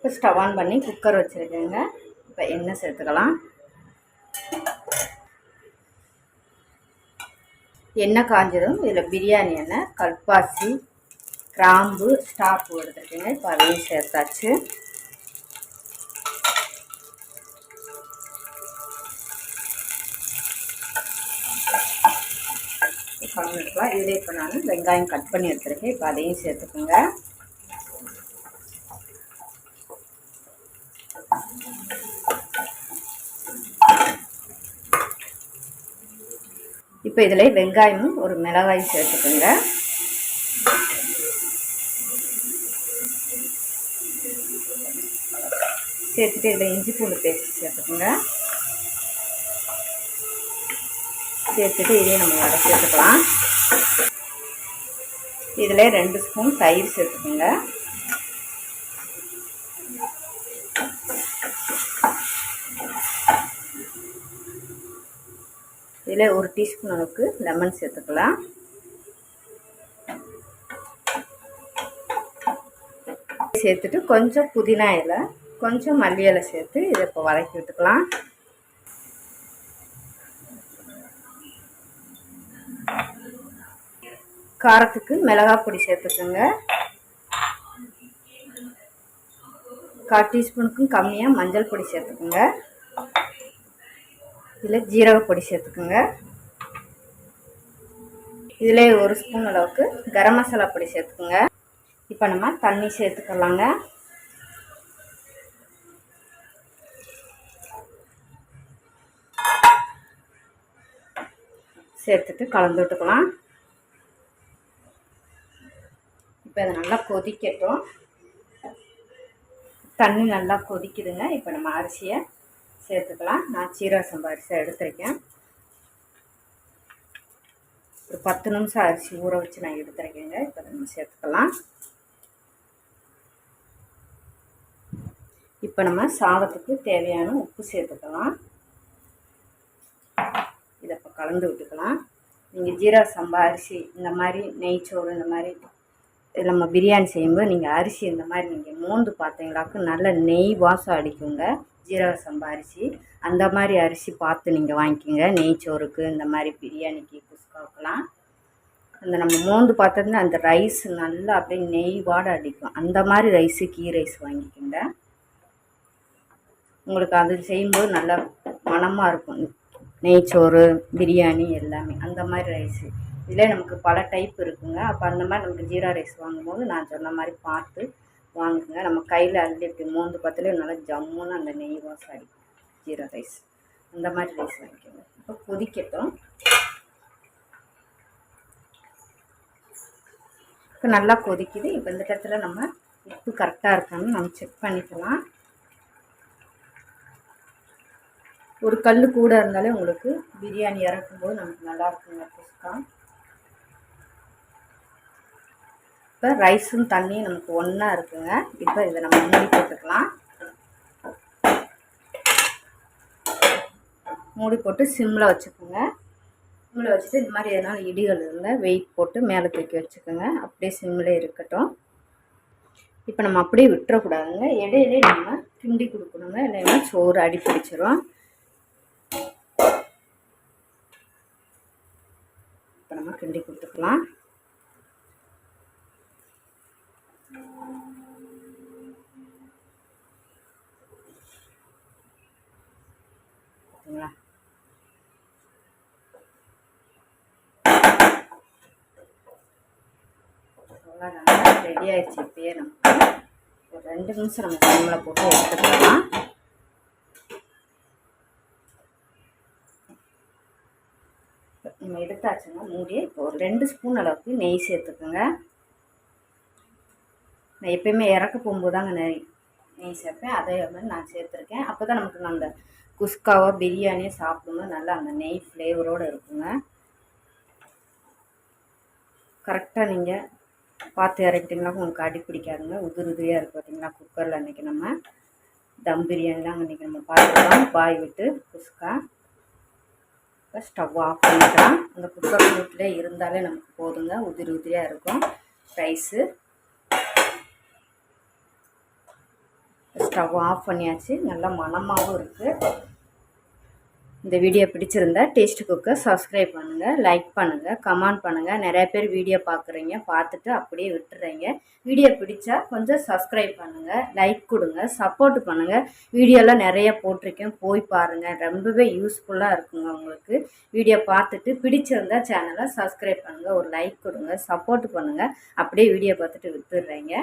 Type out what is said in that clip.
இப்போ stove on பண்ணி cooker வச்சுருக்கேங்க. இப்போ எண்ணெய் சேர்த்துக்கலாம். எண்ணெய் காஞ்சதும் இதில் பிரியாணி எண்ணெய் கல்பாசி கிராம்பு ஸ்டாப்பு எடுத்துருக்கேங்க இப்போ அதையும் சேர்த்தாச்சு. கலந்துருக்கலாம் இதில் இப்போ நான் வெங்காயம் கட் பண்ணி எடுத்துருக்கேன். இப்போ அதையும் சேர்த்துக்கோங்க. இப்போ இதில் வெங்காயமும் ஒரு மிளகாயும் சேர்த்துக்கோங்க. சேர்த்துட்டு இதில் இஞ்சி பூண்டு பேஸ்ட் சேர்த்துக்கோங்க. சேர்த்துட்டு இதையும் நம்ம வடை சேர்த்துக்கலாம். இதில் ரெண்டு ஸ்பூன் தயிர் சேர்த்துக்கோங்க. இதில் ஒரு டீஸ்பூன் அளவுக்கு லெமன் சேர்த்துக்கலாம். சேர்த்துட்டு கொஞ்சம் புதினா இலை கொஞ்சம் மல்லி இலை சேர்த்து இதை இப்போ வதக்கி விட்டுக்கலாம். காரத்துக்கு மிளகாய் பொடி சேர்த்துக்கோங்க. கால் டீஸ்பூனுக்கும் கம்மியாக மஞ்சள் பொடி சேர்த்துக்கோங்க. இதில் ஜீரக பொடி இதில் ஒரு ஸ்பூன் அளவுக்கு கரம் மசாலா பொடி சேர்த்துக்குங்க. இப்போ நம்ம தண்ணி சேர்த்துக்கலாங்க. சேர்த்துட்டு கலந்து விட்டுக்கலாம். இப்போ இதை நல்லா கொதிக்கட்டும். தண்ணி நல்லா கொதிக்குதுங்க. இப்போ நம்ம அரிசியை சேர்த்துக்கலாம். நான் சீரக சம்பா அரிசி எடுத்திருக்கேன். ஒரு பத்து நிமிஷம் அரிசி ஊற வச்சு நான் எடுத்துருக்கேங்க. இப்போ நம்ம சேர்த்துக்கலாம். இப்போ நம்ம சாதத்துக்கு தேவையான உப்பு சேர்த்துக்கலாம். இதை இப்போ கலந்து விட்டுக்கலாம். நீங்கள் ஜீரக சம்பா அரிசி இந்த மாதிரி நெய்ச்சோறு இந்த மாதிரி நம்ம பிரியாணி செய்யும்போது நீங்கள் அரிசி இந்த மாதிரி நீங்கள் மோந்து பார்த்தீங்களாக்கு நல்ல நெய் வாசம் அடிக்குங்க. ஜீரக சம்பா அரிசி. அந்த மாதிரி அரிசி பார்த்து நீங்கள் வாங்கிக்கோங்க. நெய்ச்சோறுக்கு இந்த மாதிரி பிரியாணிக்கு குஸ்காவுக்கெல்லாம். அந்த நம்ம மோந்து பார்த்ததுன்னா அந்த ரைஸ் நல்லா அப்படியே நெய் வாட அடிக்கும். அந்த மாதிரி ரைஸு கீ ரைஸ் வாங்கிக்கோங்க. உங்களுக்கு அது செய்யும்போது நல்லா மனமாக இருக்கும். நெய்ச்சோறு பிரியாணி எல்லாமே. அந்த மாதிரி ரைஸு. இதில் நமக்கு பல டைப் இருக்குங்க. அப்போ அந்த மாதிரி நமக்கு ஜீரா ரைஸ் வாங்கும்போது நான் சொன்ன மாதிரி பார்த்து வாங்குங்க. நம்ம கையில் அள்ளி இப்படி மூந்து பார்த்தாலே நல்லா ஜம்முன்னு அந்த நெய் வாசம் அடிக்கும். ஜீரா ரைஸ். அந்த மாதிரி ரைஸ் வாங்கிக்கோங்க. இப்போ கொதிக்கட்டும். இப்போ நல்லா கொதிக்குது. இப்போ இந்த இடத்துல நம்ம உப்பு கரெக்டாக இருக்கான்னு நம்ம செக் பண்ணிக்கலாம். ஒரு கல் கூட இருந்தாலே உங்களுக்கு பிரியாணி இறக்கும்போது நமக்கு நல்லா இருக்குங்க. குஸ்கா இப்போ ரைஸும் தண்ணியும் நமக்கு ஒன்றா இருக்குங்க. இப்போ இதை நம்ம மூடி போட்டுக்கலாம். மூடி போட்டு சிம்மில் வச்சுக்கோங்க. சிம்மில் வச்சுட்டு இந்த மாதிரி எதனால் இடிகள் இருந்தால் வெயிட் போட்டு மேலே தூக்கி வச்சுக்கோங்க. அப்படியே சிம்மில் இருக்கட்டும். இப்போ நம்ம அப்படியே விட்டுறக்கூடாதுங்க. இடையிலே நம்ம கிண்டி கொடுக்கணுங்க. இல்லைன்னா சோறு அடி பிடிச்சிரும் இப்போ நம்ம கிண்டி கொடுத்துக்கலாம் ரெடி ஆயிடுச்சு இப்பயே நம்ம ஒரு ரெண்டு நிமிஷம் நம்ம சிம்மில் போட்டு எடுத்துக்கலாம் நம்ம எடுத்தாச்சுன்னா மூடி இப்போ ஒரு ரெண்டு ஸ்பூன் அளவுக்கு நெய் சேர்த்துக்கோங்க நான் எப்பயுமே இறக்க போகும்போது தாங்க நெய் நெய் சேர்ப்பேன். அதே மாதிரி நான் சேர்த்துருக்கேன். அப்போ தான் நமக்கு அந்த குஸ்காவோ பிரியாணியோ சாப்பிடும்போது நல்லா அந்த நெய் ஃப்ளேவரோடு இருக்குங்க. கரெக்டாக நீங்கள் பார்த்து இறக்கிட்டிங்கன்னா உங்களுக்கு அடி பிடிக்காதுங்க. உதிரி உதிரியாக இருக்குது பார்த்தீங்களா குக்கரில் அன்றைக்கி நம்ம தம் பிரியாணி தான் நம்ம பார்த்துக்கலாம். பாய் விட்டு குஸ்கா. இப்போ ஸ்டவ் ஆஃப் பண்ணிக்கலாம். அந்த குக்கர் வீட்டிலே இருந்தாலே நமக்கு போதுங்க. உதிரி உதிரியாக இருக்கும். ரைஸு ஸ்டவ் ஆஃப் பண்ணியாச்சு. நல்லா மனமாகவும் இருக்குது இந்த வீடியோ பிடிச்சிருந்தா டேஸ்ட் குக்கை சப்ஸ்கிரைப் பண்ணுங்கள் லைக் பண்ணுங்கள் கமெண்ட் பண்ணுங்கள் நிறைய பேர் வீடியோ பார்க்குறீங்க பார்த்துட்டு அப்படியே விட்டுறீங்க. வீடியோ பிடிச்சா கொஞ்சம் சப்ஸ்கிரைப் பண்ணுங்கள் லைக் கொடுங்க சப்போர்ட் பண்ணுங்கள் வீடியோலாம் நிறைய போட்டிருக்கேன் போய் பாருங்கள் ரொம்பவே யூஸ்ஃபுல்லாக இருக்குங்க உங்களுக்கு. வீடியோ பார்த்துட்டு பிடிச்சிருந்தா சேனலை சப்ஸ்கிரைப் பண்ணுங்கள் ஒரு லைக் கொடுங்க சப்போர்ட் பண்ணுங்கள் அப்படியே வீடியோ பார்த்துட்டு விட்டுடுறீங்க